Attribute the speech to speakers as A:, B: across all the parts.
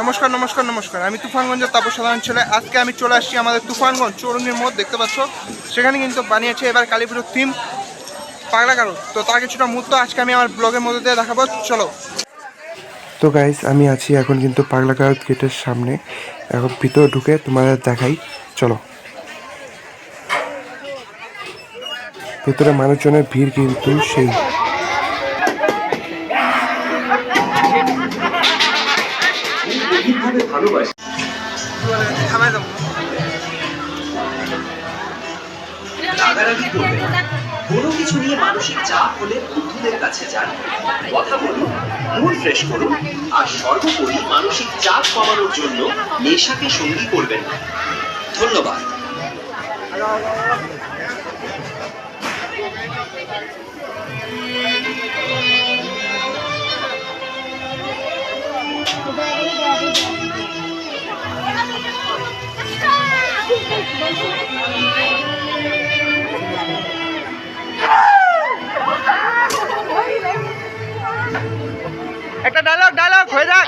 A: নমস্কার নমস্কার নমস্কার। আমি তুফানগঞ্জের তাপসাধারণ ছেলে। আজকে আমি চলে আসছি আমাদের তুফানগঞ্জ চৌরঙ্গির মোড়, দেখতে পাচ্ছ? সেখানে কিন্তু বানিয়েছে এবার কালী পুজোর থিম পাগলা কারও তো তার কিছুটা মুহূর্ত আজকে আমি আমার ব্লগের মধ্যে দিয়ে দেখাবো। চলো।
B: তো গাইস আমি আছি এখন কিন্তু পাগলা কারত গেটের সামনে। এখন ভিতরে ঢুকে তোমাদের দেখাই। চলো। ভেতরে মানুষজনের ভিড় কিন্তু সেই।
A: থামাই দেবো
C: রাগারাগি কোনো কিছু নিয়ে মানসিক চাপ হলে বন্ধুদের কাছে যান। কথা বলুন মুড ফ্রেশ করুন আর সর্বোপরি মানসিক চাপ কমানোর জন্য নেশাকে সঙ্গী করবেন না। ধন্যবাদ।
A: একটা ডায়লগ ডায়লগ হয়ে যাক।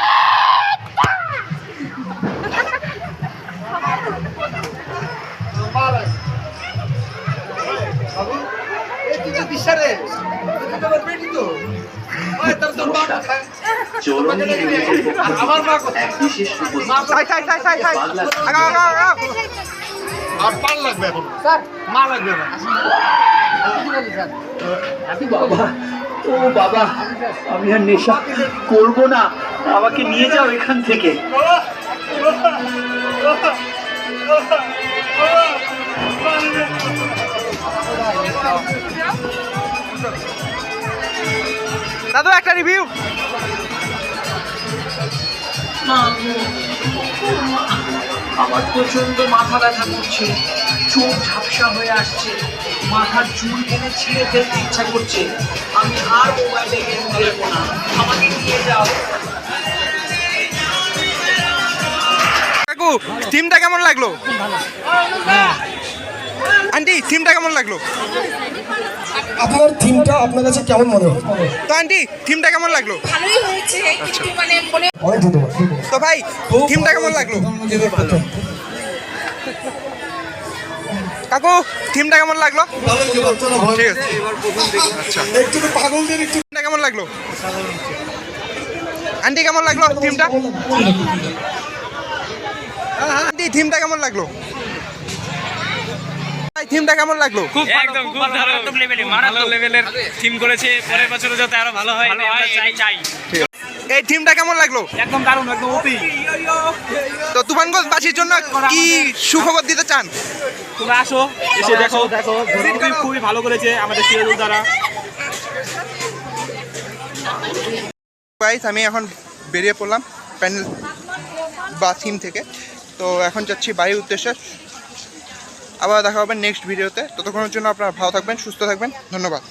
C: চৌরঙ্গি ইউনিটের পক্ষ
D: আর পান লাগবে এখন? স্যার। মা লাগবে না
C: বাবা ও বাবা আমি আর নেশা করব না। আমাকে নিয়ে যাও এখান থেকে।
A: দাদু একটা রিভিউ
C: আমার প্রচণ্ড মাথা ব্যথা করছে। চোখ ঝাপসা হয়ে আসছে। মাথার চুল এনে ছিঁড়ে ফেলতে ইচ্ছা করছে। আমি আর মোবাইলে গেম খেলব না। আমাকে নিয়ে যাও।
A: কাকু থিমটা কেমন লাগল? থিমটা কেমন লাগল?
E: আপনার থিমটা আপনার কাছে কেমন মনে হয়
A: তো আন্টি থিমটা কেমন লাগল?
F: ভালোই হয়েছে কিন্তু মানে মনে
E: অনেক ধন্যবাদ
A: তো ভাই থিমটা কেমন লাগল? কাকু থিমটা কেমন লাগল? ঠিক আছে। আচ্ছা।
E: একটু পাগলদের একটু
A: থিমটা কেমন লাগল? আন্টি কেমন লাগল থিমটা? আন্টি থিমটা কেমন লাগল? থিমটা কেমন লাগল?
G: একদম খুব মারাত্মক লেভেলে মারাত্মক লেভেলের থিম করেছে। পরের বছর যাতে আরও ভালো হয় চাই চাই।
A: এই থিমটা কেমন লাগল?
G: একদম দারুণ একদম
A: তো জন্য কি সুখবর দিতে চান?
G: তোমরা আসো এসে দেখো। দেখো খুবই খুবই ভালো করেছে আমাদের সিরাজুল দ্বারা
A: গাইস আমি এখন বেরিয়ে পড়লাম প্যান্ডেল বা থিম থেকে। তো এখন যাচ্ছি বাড়ির উদ্দেশ্যে। আবার দেখা হবে নেক্সট ভিডিওতে ততক্ষণের জন্য আপনারা ভালো থাকবেন সুস্থ থাকবেন। ধন্যবাদ।